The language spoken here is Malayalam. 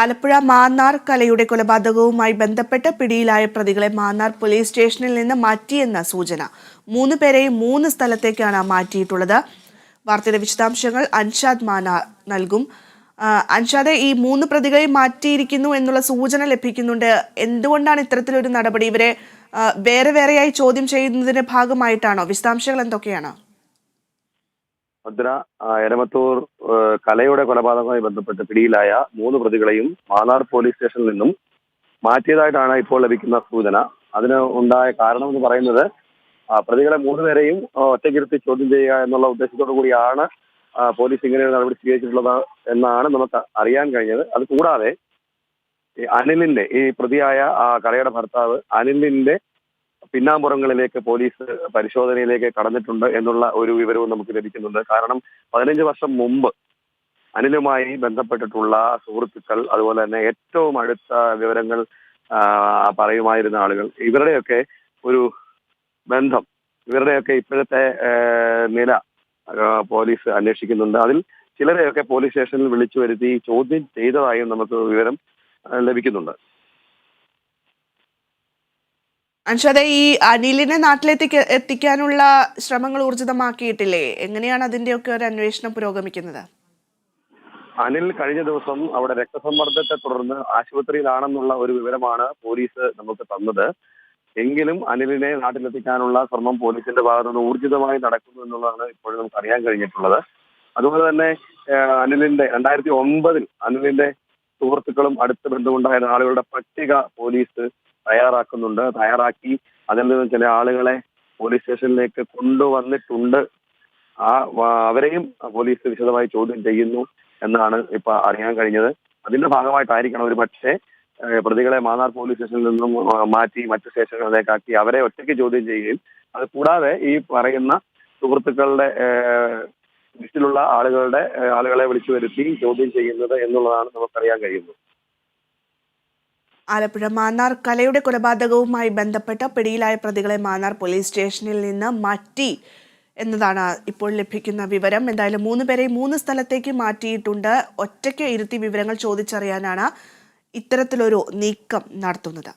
ആലപ്പുഴ മാന്നാർ കലയുടെ കൊലപാതകവുമായി ബന്ധപ്പെട്ട് പിടിയിലായ പ്രതികളെ മാന്നാർ പോലീസ് സ്റ്റേഷനിൽ നിന്ന് മാറ്റിയെന്ന സൂചന. മൂന്ന് പേരെയും മൂന്ന് സ്ഥലത്തേക്കാണ് മാറ്റിയിട്ടുള്ളത്. വാർത്തയുടെ വിശദാംശങ്ങൾ അൻഷാദ് മാന നൽകും. അൻഷാദെ ഈ മൂന്ന് പ്രതികളെ മാറ്റിയിരിക്കുന്നു എന്നുള്ള സൂചന ലഭിക്കുന്നുണ്ട്. എന്തുകൊണ്ടാണ് ഇത്തരത്തിലൊരു നടപടി? ഇവരെ വേറെ വേറെയായി ചോദ്യം ചെയ്യുന്നതിന്റെ ഭാഗമായിട്ടാണോ? വിശദാംശങ്ങൾ എന്തൊക്കെയാണ്? ഭദ്ര എരമത്തൂർ കലയുടെ കൊലപാതകവുമായി ബന്ധപ്പെട്ട് പിടിയിലായ മൂന്ന് പ്രതികളെയും മാന്നാർ പോലീസ് സ്റ്റേഷനിൽ നിന്നും മാറ്റിയതായിട്ടാണ് ഇപ്പോൾ ലഭിക്കുന്ന സൂചന. അതിന് ഉണ്ടായ കാരണം എന്ന് പറയുന്നത് പ്രതികളെ മൂന്നുപേരെയും ആ, ഒറ്റയ്ക്കിരുത്തി ചോദ്യം ചെയ്യുക എന്നുള്ള ഉദ്ദേശത്തോടു കൂടിയാണ് പോലീസ് ഇങ്ങനെ നടപടി സ്വീകരിച്ചിട്ടുള്ളത് എന്നാണ് നമുക്ക് അറിയാൻ കഴിഞ്ഞത്. അത് കൂടാതെ അനിലിന്റെ ഈ പ്രതിയായ കലയുടെ ഭർത്താവ് അനിലിന്റെ പിന്നാമ്പുറങ്ങളിലേക്ക് പോലീസ് പരിശോധനയിലേക്ക് കടന്നിട്ടുണ്ട് എന്നുള്ള ഒരു വിവരവും നമുക്ക് ലഭിക്കുന്നുണ്ട്. കാരണം പതിനഞ്ച് വർഷം മുമ്പ് അനിലുമായി ബന്ധപ്പെട്ടിട്ടുള്ള സുഹൃത്തുക്കൾ അതുപോലെ തന്നെ ഏറ്റവും അടുത്ത വിവരങ്ങൾ പറയുമായിരുന്ന ആളുകൾ ഇവരുടെയൊക്കെ ഒരു ബന്ധം ഇവരുടെയൊക്കെ ഇപ്പോഴത്തെ നില പോലീസ് അന്വേഷിക്കുന്നുണ്ട്. അതിൽ ചിലരെയൊക്കെ പോലീസ് സ്റ്റേഷനിൽ വിളിച്ചു വരുത്തി ചോദ്യം ചെയ്തതായും നമുക്ക് വിവരം ലഭിക്കുന്നുണ്ട്. അൻഷാദെ ഈ അനിലിനെ നാട്ടിലെത്തിക്ക എത്തിക്കാനുള്ള ശ്രമങ്ങൾ ഊർജിതമാക്കിയിട്ടില്ലേ? എങ്ങനെയാണ് അതിന്റെയൊക്കെ ഒരു അന്വേഷണം പുരോഗമിക്കുന്നത്? അനിൽ കഴിഞ്ഞ ദിവസം അവിടെ രക്തസമ്മർദ്ദത്തെ തുടർന്ന് ആശുപത്രിയിലാണെന്നുള്ള ഒരു വിവരമാണ് പോലീസ് നമുക്ക് തന്നത്. എങ്കിലും അനിലിനെ നാട്ടിലെത്തിക്കാനുള്ള ശ്രമം പോലീസിന്റെ ഭാഗത്തു നിന്ന് ഊർജിതമായി നടക്കുന്നു എന്നുള്ളതാണ് ഇപ്പോഴും നമുക്ക് അറിയാൻ കഴിഞ്ഞിട്ടുള്ളത്. അതുപോലെ തന്നെ അനിലിന്റെ രണ്ടായിരത്തി ഒൻപതിൽ അനിലിന്റെ സുഹൃത്തുക്കളും അടുത്ത ബന്ധമുണ്ടായിരുന്ന ആളുകളുടെ പട്ടിക പോലീസ് തയ്യാറാക്കുന്നുണ്ട്. തയ്യാറാക്കി അതിൽ നിന്ന് ചില ആളുകളെ പോലീസ് സ്റ്റേഷനിലേക്ക് കൊണ്ടുവന്നിട്ടുണ്ട്. ആ അവരെയും പോലീസ് വിശദമായി ചോദ്യം ചെയ്യുന്നു എന്നാണ് ഇപ്പൊ അറിയാൻ കഴിഞ്ഞത്. അതിന്റെ ഭാഗമായിട്ടായിരിക്കണം ഒരു പക്ഷേ പ്രതികളെ മാന്നാർ പോലീസ് സ്റ്റേഷനിൽ നിന്നും മാറ്റി മറ്റു സ്റ്റേഷനുകളിലേക്കാക്കി അവരെ ഒറ്റയ്ക്ക് ചോദ്യം ചെയ്യുകയും അത് കൂടാതെ ഈ പറയുന്ന സുഹൃത്തുക്കളുടെ ലിസ്റ്റിലുള്ള ആളുകളുടെ ആളുകളെ വിളിച്ചു വരുത്തി ചോദ്യം ചെയ്യുന്നത് എന്നുള്ളതാണ് നമുക്കറിയാൻ കഴിയുന്നത്. ആലപ്പുഴ മാന്നാർ കലയുടെ കൊലപാതകവുമായി ബന്ധപ്പെട്ട പിടിയിലായ പ്രതികളെ മാന്നാർ പോലീസ് സ്റ്റേഷനിൽ നിന്ന് മാറ്റി എന്നതാണ് ഇപ്പോൾ ലഭിക്കുന്ന വിവരം. എന്തായാലും മൂന്ന് പേരെ മൂന്ന് സ്ഥലത്തേക്ക് മാറ്റിയിട്ടുണ്ട്. ഒറ്റയ്ക്ക് ഇരുത്തി വിവരങ്ങൾ ചോദിച്ചറിയാനാണ് ഇത്തരത്തിലൊരു നീക്കം നടത്തുന്നത്.